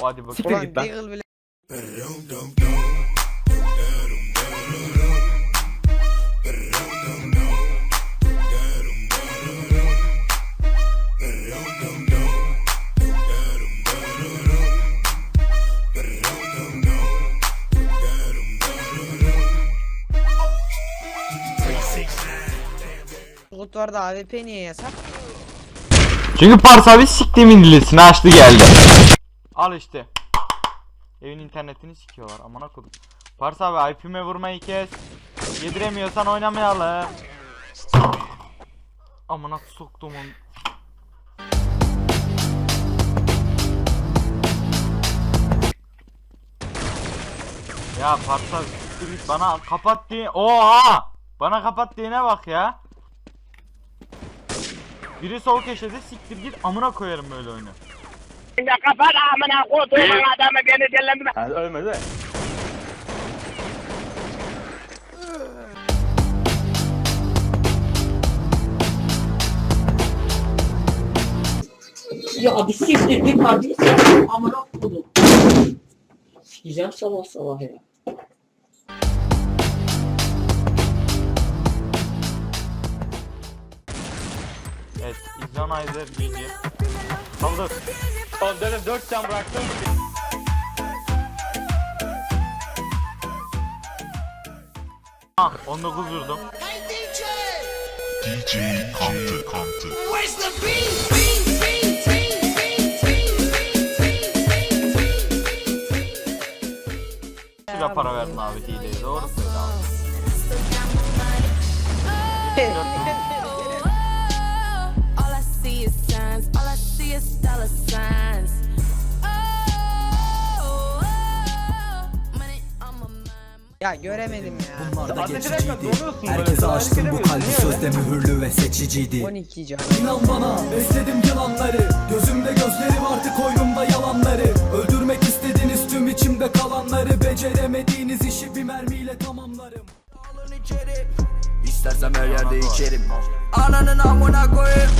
Hadi bakalım. Siktir Ulan git lan. Deagle bile AWP niye yasak? Çünkü Pars abi siktiğimin dilisini açtı geldi. Al işte. Evin internetini sikiyorlar amına kodum. Pars abi IP'me vurmayı kes. Yediremiyorsan oynamayalım. Amına soktum onu. Ya Pars abi bana kapat diye. Oha! Bana kapat diyene bak ya. Biri sol köşede siktir git amına koyarım böyle oyunu. Ya kapat amına koduğumun adamı beni dellendirme. Ha, ölmedi. Ya bir siktir bir kardeşim amına kodum. Sikeceğim sabah sabah ya. Evet, Ignonizer GG. Kaldır. Oğlum dedim 4 can bıraktım. Ah, 19 vurdum. DJ Counter Counter. Şuraya para verdin abi hileye. Doğru söyle abi. Ya göremedim ya. Bunlarda Ateş geçiciydi. Herkese açtım bu kalbi sözde mühürlü ve seçiciydi. 12 can. İnan bana besledim yılanları Gözümde gözlerim artık koynumda yalanları. Öldürmek istediğiniz tüm içimde kalanları. Beceremediğiniz işi bir mermiyle tamamlarım. Alın içeri İstersem her yerde içerim. Ananın amına koyayım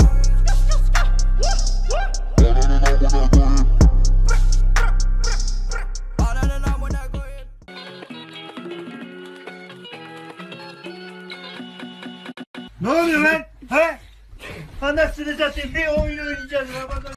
Ne oluyor lan? He? Anasını satayım bir oyun oynayacağız Ramazan.